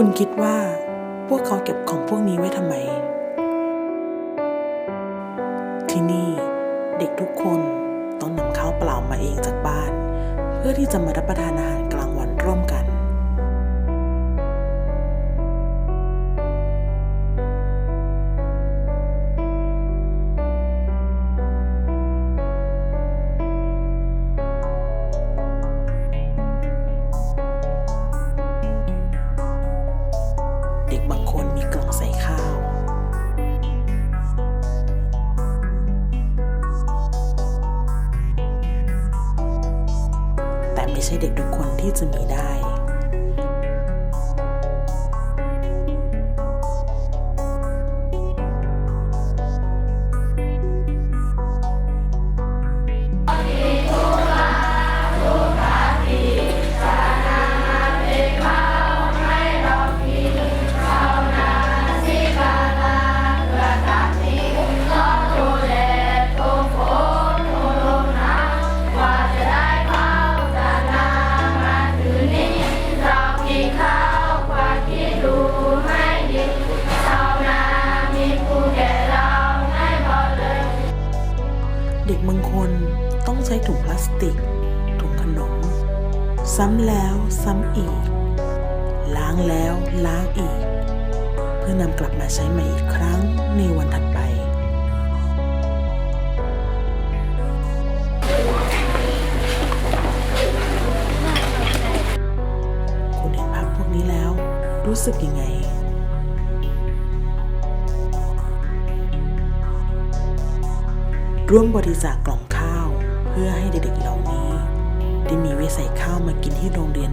คุณคิดว่าพวกเขาเก็บของพวกนี้ไว้ทำไม ที่นี่เด็กทุกคนต้องนำข้าวเปล่ามาเองจากบ้าน เพื่อที่จะมารับประทานอาหารก ไม่ใช่เด็กทุกคนที่จะมีได้ เด็กบางคนต้องใช้ถุงพลาสติก ถุงขนม ซ้ำแล้วซ้ำอีก ล้างแล้วล้างอีก เพื่อนำกลับมาใช้ใหม่อีกครั้งในวันถัดไป คุณเห็นภาพพวกนี้แล้วรู้สึกยังไง ร่วมบริจาคกล่องข้าว เพื่อให้เด็กๆเหล่านี้ ได้มีไว้ใส่ข้าวมากินที่โรงเรียน